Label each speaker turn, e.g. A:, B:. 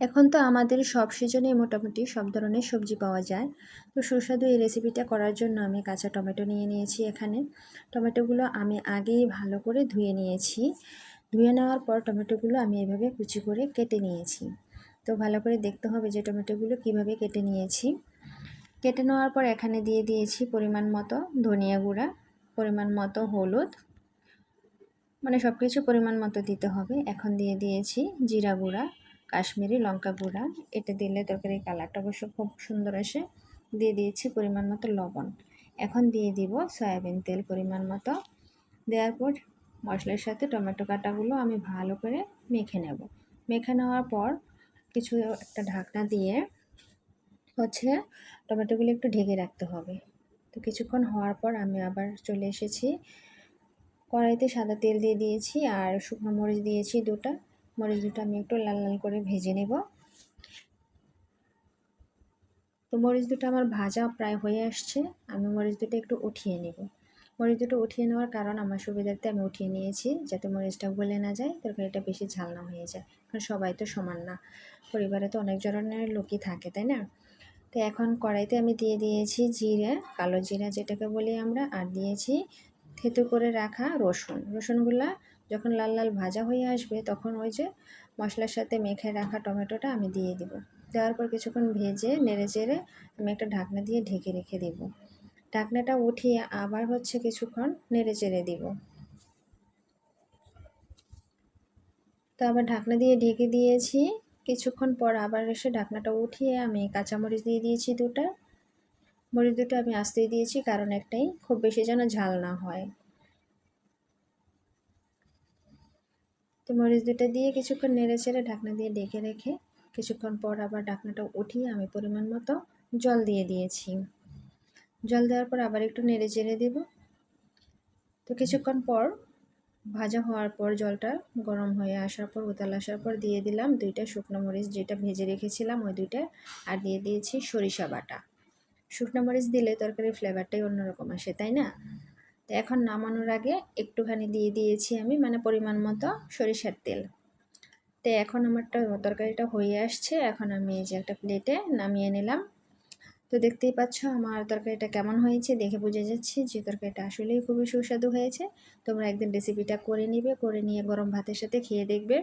A: এখন তো আমাদের সব সিজনে মোটামুটি সব ধরনের সবজি পাওয়া যায়। তো সুস্বাদু এই রেসিপিটা করার জন্য আমি কাঁচা টমেটো নিয়ে নিয়েছি এখানে। টমেটোগুলো আমি আগেই ভালো করে ধুয়ে নিয়েছি। ধুয়ে নেওয়ার পর টমেটোগুলো আমি এভাবে কুচি করে কেটে নিয়েছি। তো ভালো করে দেখতে হবে যে টমেটোগুলো কীভাবে কেটে নিয়েছি। কেটে নেওয়ার পর এখানে দিয়ে দিয়েছি পরিমাণ মতো ধনিয়া গুঁড়া, পরিমাণ মতো হলুদ মানে সব কিছু পরিমাণ মতো দিতে হবে। এখন দিয়ে দিয়েছি জিরা গুঁড়া কাশ্মীরি লঙ্কা গুঁড়া। এটা দিলে তরকারির কালারটা অবশ্য খুব সুন্দর আসে। দিয়ে দিয়েছি পরিমাণ মতো লবণ। এখন দিয়ে দিব সয়াবিন তেল পরিমাণ মতো। দেওয়ার পর মশলার সাথে টমেটো কাটাগুলো আমি ভালো করে মেখে নেব। মেখে নেওয়ার পর কিছু একটা ঢাকনা দিয়ে হচ্ছে টমেটোগুলো একটু ঢেকে রাখতে হবে। তো কিছুক্ষণ হওয়ার পর আমি আবার চলে এসেছি। কড়াইতে সাদা তেল দিয়ে দিয়েছি আর শুকনো মরিচ দিয়েছি দুটা। মরিচ আমি একটু লাল লাল করে ভেজে নেব। তো মরিচ দুটো আমার ভাজা প্রায় হয়ে আসছে, আমি মরিচ দুটো একটু উঠিয়ে নেব। মরিচ দুটো উঠিয়ে নেওয়ার কারণ আমার সুবিধার্থে আমি উঠিয়ে নিয়েছি, যাতে মরিচটা গলে না যায়, তরকারিটা বেশি ঝাল না হয়ে যায়, কারণ সবাই তো সমান না, পরিবারে তো অনেক ধরনের লোকই থাকে, তাই না? তো এখন কড়াইতে আমি দিয়ে দিয়েছি জিরে, কালো জিরা যেটাকে বলি আমরা, আর দিয়েছি থেতু করে রাখা রসুন। রসুনগুলা যখন লাল লাল ভাজা হয়ে আসবে, তখন ওই যে মশলার সাথে মেখে রাখা টমেটোটা আমি দিয়ে দিব। দেওয়ার পর কিছুক্ষণ ভেজে, নেড়ে চেড়ে আমি একটা ঢাকনা দিয়ে ঢেকে রেখে দিব। ঢাকনাটা উঠিয়ে আবার হচ্ছে কিছুক্ষণ নেড়ে চেড়ে দিব। তো আবার ঢাকনা দিয়ে ঢেকে দিয়েছি। কিছুক্ষণ পর আবার এসে ঢাকনাটা উঠিয়ে আমি কাঁচামরিচ দিয়ে দিয়েছি দুটা। মরিচ দুটো আমি আসতেই দিয়েছি, কারণ একটাই খুব বেশি যেন ঝাল না হয়। তো মরিচ দুটো দিয়ে কিছুক্ষণ নেড়ে ছেড়ে ঢাকনা দিয়ে ডেকে রেখে কিছুক্ষণ পর আবার ঢাকনাটা উঠিয়ে আমি পরিমাণ মতো জল দিয়ে দিয়েছি। জল দেওয়ার পর আবার একটু নেড়ে চেড়ে দেব। তো কিছুক্ষণ পর ভাজা হওয়ার পর জলটা গরম হয়ে আসার পর, উতাল আসার পর দিয়ে দিলাম দুইটা শুকনো মরিচ, যেটা ভেজে রেখেছিলাম ওই দুইটা, আর দিয়ে দিয়েছি সরিষা বাটা। শুকনো মরিচ দিলে তরকারির ফ্লেভারটাই অন্যরকম আসে, তাই না? তো এখন নামানোর আগে একটুখানি দিয়ে দিয়েছি আমি মানে পরিমাণ মতো সরিষার তেল। তো এখন আমারটা তরকারিটা হয়ে আসছে, এখন আমি এই যে একটা প্লেটে নামিয়ে নিলাম। তো দেখতেই পাচ্ছ আমার তরকারিটা কেমন হয়েছে, দেখে বুঝে যাচ্ছি যে তরকারিটা আসলেই খুবই সুস্বাদু হয়েছে। তোমরা একদিন রেসিপিটা করে নিবে, করে নিয়ে গরম ভাতের সাথে খেয়ে দেখবে।